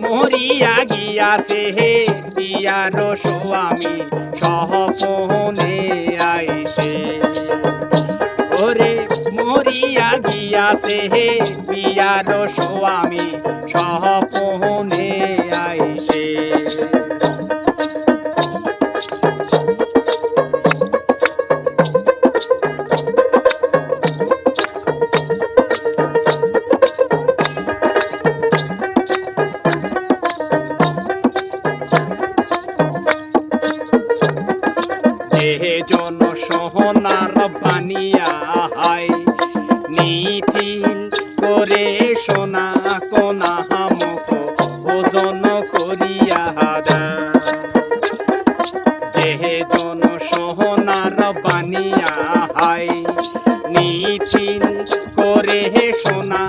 মরিয়া গিয়াছে হে পিয়ার স্বামী সহপনে আইসে ওরে মরিয়া গিয়াছে হে পিয়ার স্বামী সহপনে জন সহনার বানিয়া হাই নিথিল করে সোনা কোনা হামক ওজন করিয়া দা যেহে জন সহনার বানিয়া হাই নিথিল করে সোনা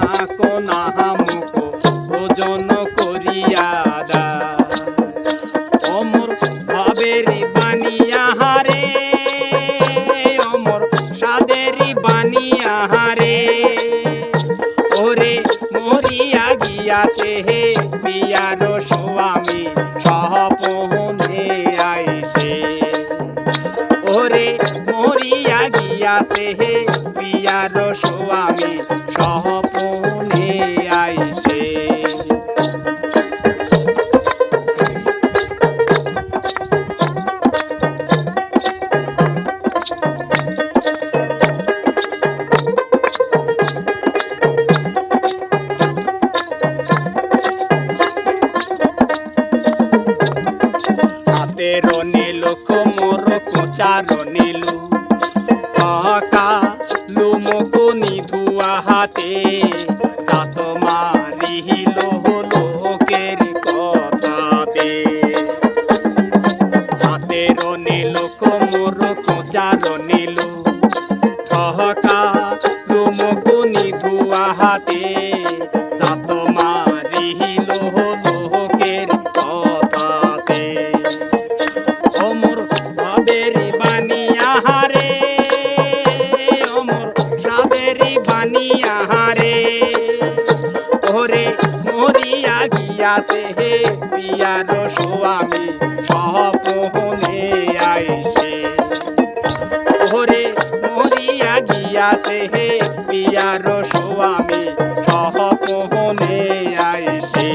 মরিয়া গিয়াছে হে পিয়ার স্বামী সহপহনে আইসে। ওরে মরিয়া গিয়াছে হে পিয়ার স্বামী সহপনে হাতের নীলু, কোমর কোচার নীলু। কাকা লুমকু নিধুয়া হাতে সাত মারিল লোকের কথাতে। হাতের নীলু, কোমর কোচার নীলু। কাকা লুমকু নিধুয়া হাতে বানিয়া হারে ওরে মরিয়া গিয়াছে হে পিয়ার স্বামী সহপনে আইসে। ওরে মরিয়া গিয়াছে হে পিয়ার স্বামী সহপনে আইসে।